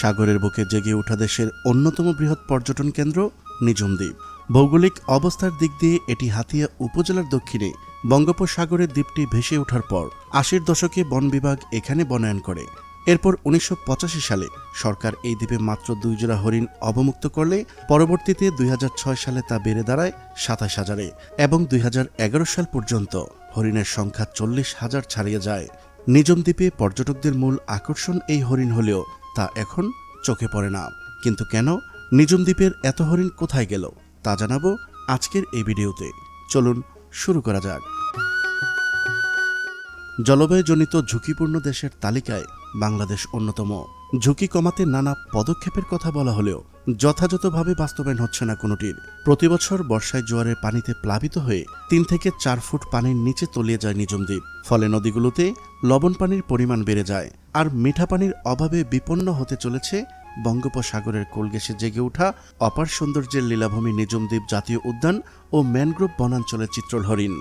সাগরের বুকে জেগে ওঠা দেশের অন্যতম বৃহৎ পর্যটন কেন্দ্র নিঝুম দ্বীপ ভৌগোলিক অবস্থার দিক দিয়ে এটি হাতিয়া উপজেলার দক্ষিণে বঙ্গোপসাগরের দ্বীপটি ভেসে ওঠার পর আশির দশকে বন বিভাগ এখানে বনায়ন করে। এরপর উনিশশো পঁচাশি সালে সরকার এই দ্বীপে মাত্র দুই জোড়া হরিণ অবমুক্ত করলে পরবর্তীতে দুই হাজার ছয় সালে তা বেড়ে দাঁড়ায় সাতাশ হাজারে এবং দুই হাজার এগারো সাল পর্যন্ত হরিণের সংখ্যা চল্লিশ হাজার ছাড়িয়ে যায়। নিজম দ্বীপে পর্যটকদের মূল আকর্ষণ এই হরিণ হলেও তা এখন চোখে পড়ে না। কিন্তু কেন নিজম দ্বীপের এত হরিণ কোথায় গেল, তা জানাব আজকের এই ভিডিওতে। চলুন শুরু করা যাক। জলবায়ুজনিত ঝুঁকিপূর্ণ দেশের তালিকায় বাংলাদেশ অন্যতম। ঝুঁকি কমাতে নানা পদক্ষেপের কথা বলা হলেও যথাযথভাবে বাস্তবায়ন হচ্ছে না কোনোটির। প্রতিবছর বর্ষায় জোয়ারের পানিতে প্লাবিত হয়ে তিন থেকে চার ফুট পানির নিচে তলিয়ে যায় নিজম দ্বীপ ফলে নদীগুলোতে লবণ পানির পরিমাণ বেড়ে যায়। আর মিঠা পানির অভাবে বিপন্ন হতে চলেছে বঙ্গোপসাগরের কোলগেসে জেগে ওঠা অপার সৌন্দর্যের লীলাভূমি নিজম দ্বীপ জাতীয় উদ্যান ও ম্যানগ্রোভ বনাঞ্চলের চিত্রল হরিণ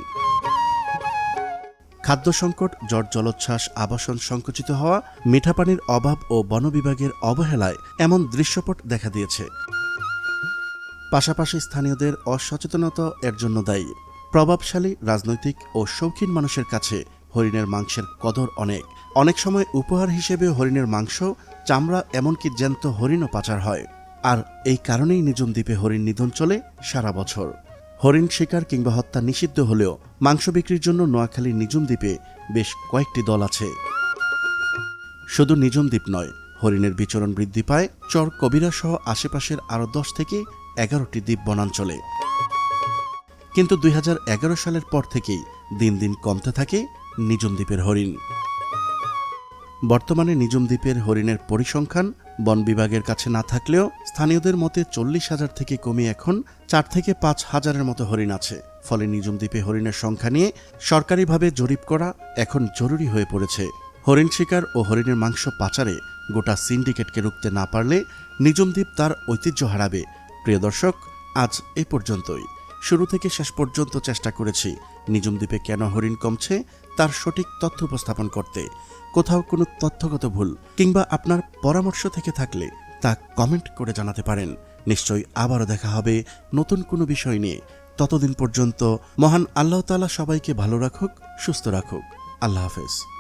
খাদ্য সংকট জট জলোচ্ছ্বাস, আবাসন সংকুচিত হওয়া মিঠা পানির অভাব ও বন বিভাগের অবহেলায় এমন দৃশ্যপট দেখা দিয়েছে। পাশাপাশি স্থানীয়দের অসচেতনতা এর জন্য দায়ী। প্রভাবশালী, রাজনৈতিক ও শৌখিন মানুষের কাছে হরিণের মাংসের কদর অনেক। অনেক সময় উপহার হিসেবে হরিণের মাংস, চামড়া এমনকি জ্যান্ত হরিণও পাচার হয়। আর এই কারণেই নিজম দ্বীপে হরিণ নিধন চলে সারা বছর। হরিণ শিকার কিংবা হত্যা নিষিদ্ধ হলেও মাংস বিক্রির জন্য নোয়াখালী নিজুম দ্বীপে বেশ কয়েকটি দল আছে। শুধু নিজুম দ্বীপ নয়, হরিণের বিচরণ বৃদ্ধি পায়, চর কবিরা সহ আশেপাশের আরও দশ থেকে এগারোটি দ্বীপ বনাঞ্চলে। কিন্তু দুই হাজার এগারো সালের পর থেকেই দিন দিন কমতে থাকে নিজুম দ্বীপের হরিণ। বর্তমানে নিজুম দ্বীপের হরিণের পরিসংখ্যান বন বিভাগের কাছে না থাকলেও স্থানীয়দের মতে চল্লিশ হাজার থেকে কমে এখন চার থেকে পাঁচ হাজারের মতো হরিণ আছে। ফলে নিজুম দ্বীপে হরিণের সংখ্যা নিয়ে সরকারিভাবে জরিপ করা এখন জরুরি হয়ে পড়েছে। হরিণ শিকার ও হরিণের মাংস পাচারে গোটা সিন্ডিকেটকে রুখতে না পারলে নিজুম দ্বীপ তার ঐতিহ্য হারাবে। প্রিয় দর্শক, আজ এ পর্যন্তই। শুরু থেকে শেষ পর্যন্ত চেষ্টা করেছি। নিজুম দ্বীপে কেন হরিণ কমছে, তার সঠিক তথ্য উপস্থাপন করতে। কোথাও কোনো তথ্যগত ভুল কিংবা আপনার পরামর্শ থেকে থাকলে তা কমেন্ট করে জানাতে পারেন। নিশ্চয়ই আবারও দেখা হবে নতুন কোনো বিষয় নিয়ে। ততদিন পর্যন্ত মহান আল্লাহ তাআলা সবাইকে ভালো রাখুক, সুস্থ রাখুক। আল্লাহ হাফেজ।